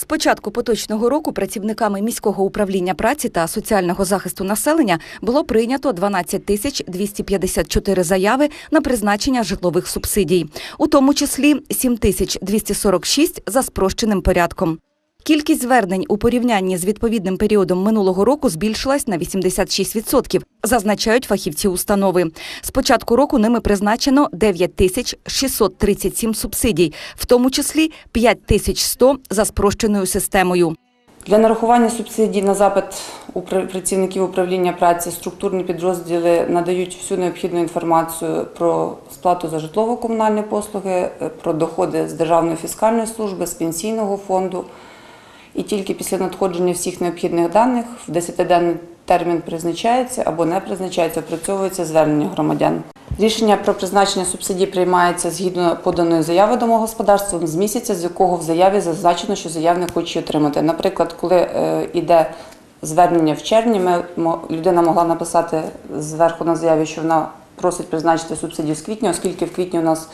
З початку поточного року працівниками міського управління праці та соціального захисту населення було прийнято 12 тисяч 254 заяви на призначення житлових субсидій, у тому числі 7 тисяч 246 за спрощеним порядком. Кількість звернень у порівнянні з відповідним періодом минулого року збільшилась на 86%, зазначають фахівці установи. З початку року ними призначено 9 тисяч 637 субсидій, в тому числі 5 тисяч 100 за спрощеною системою. Для нарахування субсидій на запит упра- працівників управління праці структурні підрозділи надають всю необхідну інформацію про сплату за житлово-комунальні послуги, е, про доходи з Державної фіскальної служби, з пенсійного фонду. І тільки після надходження всіх необхідних даних в 10-денний термін призначається або не призначається, опрацьовується звернення громадян. Рішення про призначення субсидій приймається згідно поданої заяви домогосподарством з місяця, з якого в заяві зазначено, що заявник хоче отримати. Наприклад, коли е, йде звернення в червні, ми, людина могла написати зверху на заяві, що вона просить призначити субсидію з квітня, оскільки в квітні у нас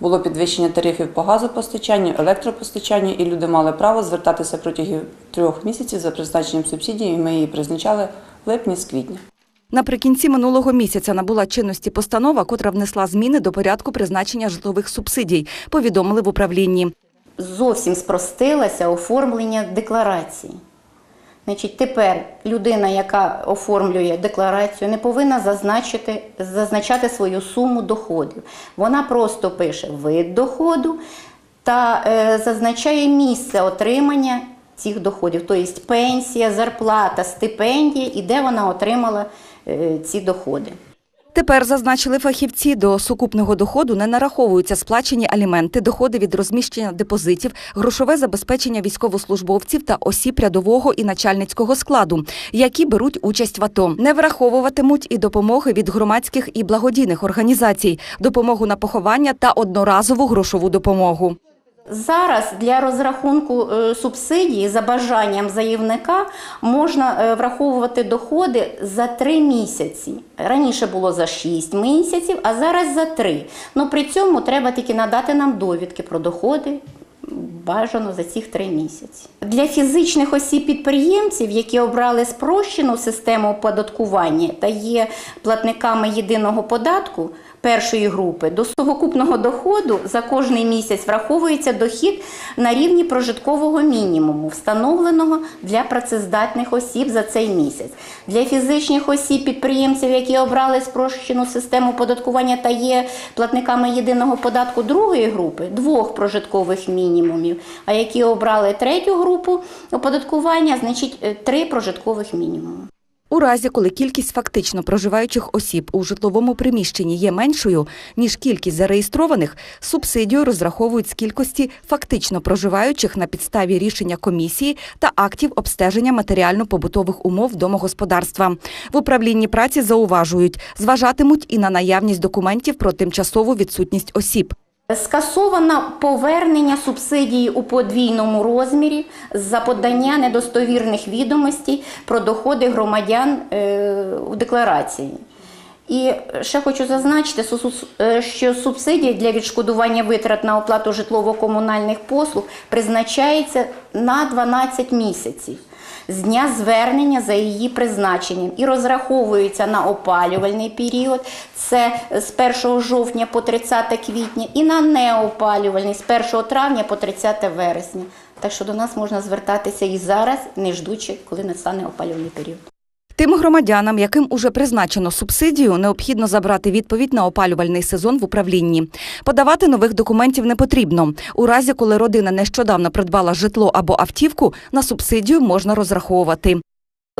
було підвищення тарифів по газопостачанню, електропостачанню, і люди мали право звертатися протягом трьох місяців за призначенням субсидії, і ми її призначали в липні з квітня. Наприкінці минулого місяця набула чинності постанова, котра внесла зміни до порядку призначення житлових субсидій, повідомили в управлінні. зовсім спростилося оформлення декларації. Значить, тепер людина, яка оформлює декларацію, не повинна зазначити, зазначати свою суму доходів. Вона просто пише вид доходу та е, зазначає місце отримання цих доходів, тобто пенсія, зарплата, стипендія і де вона отримала е, ці доходи. Тепер зазначили фахівці, до сукупного доходу не нараховуються сплачені аліменти, доходи від розміщення депозитів, грошове забезпечення військовослужбовців та осіб рядового і начальницького складу, які беруть участь в АТО. Не враховуватимуть і допомоги від громадських і благодійних організацій, допомогу на поховання та одноразову грошову допомогу. Зараз для розрахунку е, субсидії за бажанням заявника можна е, враховувати доходи за 3 місяці. Раніше було за 6 місяців, а зараз за 3. Ну при цьому треба тільки надати нам довідки про доходи. Бажано за цих три місяці. Для фізичних осіб-підприємців, які обрали спрощену систему оподаткування та є платниками єдиного податку першої групи, до совокупного доходу за кожний місяць враховується дохід на рівні прожиткового мінімуму, встановленого для працездатних осіб за цей місяць. Для фізичних осіб-підприємців, які обрали спрощену систему оподаткування та є платниками єдиного податку другої групи, двох прожиткових мінімумів, а які обрали третю групу оподаткування, значить е, три прожиткових мінімуми. У разі, коли кількість фактично проживаючих осіб у житловому приміщенні є меншою, ніж кількість зареєстрованих, субсидію розраховують з кількості фактично проживаючих на підставі рішення комісії та актів обстеження матеріально-побутових умов домогосподарства. В управлінні праці зауважують, зважатимуть і на наявність документів про тимчасову відсутність осіб. Скасовано повернення субсидії у подвійному розмірі за подання недостовірних відомостей про доходи громадян е, у декларації. І ще хочу зазначити, е, що субсидія для відшкодування витрат на оплату житлово-комунальних послуг призначається на 12 місяців з дня звернення за її призначенням і розраховується на опалювальний період, це з 1 жовтня по 30 квітня, і на неопалювальний з 1 травня по 30 вересня. Так що до нас можна звертатися і зараз, не ждучи, коли настане опалювальний період. Тим громадянам, яким уже призначено субсидію, необхідно забрати відповідь на опалювальний сезон в управлінні. Подавати нових документів не потрібно. У разі, коли родина нещодавно придбала житло або автівку, на субсидію можна розраховувати.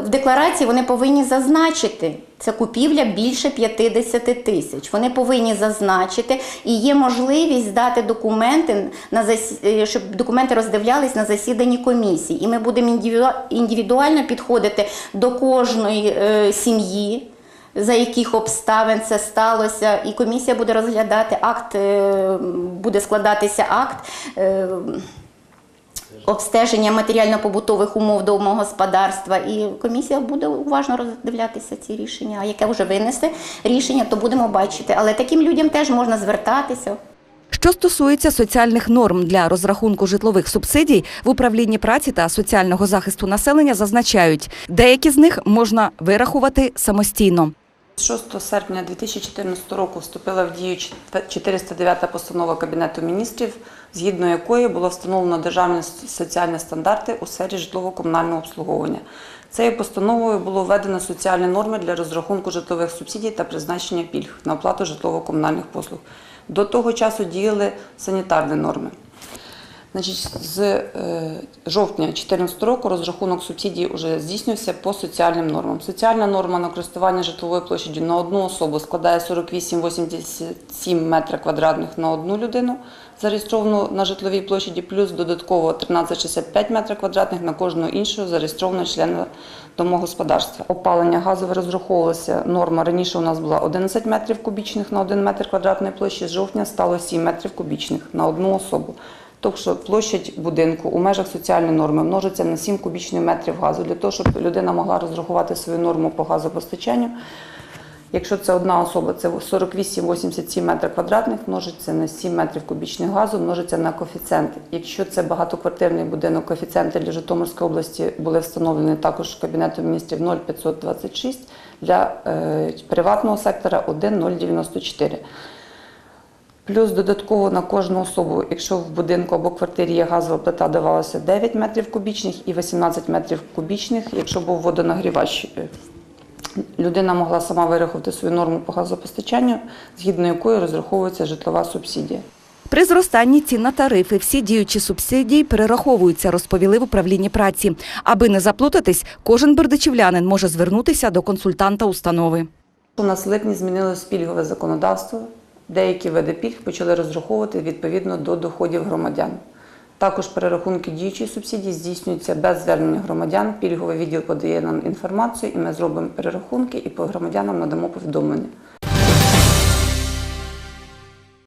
В декларації вони повинні зазначити, це купівля більше 50 тисяч. Вони повинні зазначити і є можливість здати документи на засі... е, щоб документи роздивлялись на засіданні комісії. І ми будемо індивіду- індивідуально підходити до кожної е, сім'ї. За яких обставин це сталося, і комісія буде розглядати акт, е, буде складатися акт е, обстеження матеріально-побутових умов домогосподарства, і комісія буде уважно роздивлятися ці рішення. А яке вже винесе рішення, то будемо бачити. Але таким людям теж можна звертатися. Що стосується соціальних норм для розрахунку житлових субсидій, в управлінні праці та соціального захисту населення зазначають, деякі з них можна вирахувати самостійно. 6 серпня 2014 року вступила в дію 409 постанова Кабінету міністрів, згідно якої було встановлено державні соціальні стандарти у сфері житлово-комунального обслуговування. Цією постановою було введено соціальні норми для розрахунку житлових субсидій та призначення пільг на оплату житлово-комунальних послуг. До того часу діяли санітарні норми. Значить, з е, жовтня 2014 року розрахунок субсидій вже здійснювався по соціальним нормам. Соціальна норма на користування житловою площадю на одну особу складає 48,87 метра квадратних на одну людину, зареєстровану на житловій площаді, плюс додатково 13,65 метра квадратних на кожного іншого зареєстрованого члена домогосподарства. Опалення газове розраховувалося. Норма раніше у нас була 11 метрів кубічних на 1 метр квадратної площі. З жовтня стало 7 метрів кубічних на одну особу. Тобто що площадь будинку у межах соціальної норми множиться на 7 кубічних метрів газу для того, щоб людина могла розрахувати свою норму по газопостачанню. Якщо це одна особа, це 48-87 метрів квадратних, множиться на 7 метрів кубічних газу, множиться на коефіцієнт. Якщо це багатоквартирний будинок, коефіцієнти для Житомирської області були встановлені також Кабінетом міністрів 0,526, для е, приватного сектора 1,094. Плюс додатково на кожну особу, якщо в будинку або квартирі є газова плита, давалося 9 метрів кубічних і 18 метрів кубічних, якщо був водонагрівач. Людина могла сама вирахувати свою норму по газопостачанню, згідно якої розраховується житлова субсидія. При зростанні цін на тарифи всі діючі субсидії перераховуються, розповіли в управлінні праці. Аби не заплутатись, кожен бердичівлянин може звернутися до консультанта установи. У нас в липні змінилось пільгове законодавство. Деякі види пільг почали розраховувати відповідно до доходів громадян. Також перерахунки діючої субсидії здійснюються без звернення громадян. Пільговий відділ подає нам інформацію, і ми зробимо перерахунки і по громадянам надамо повідомлення.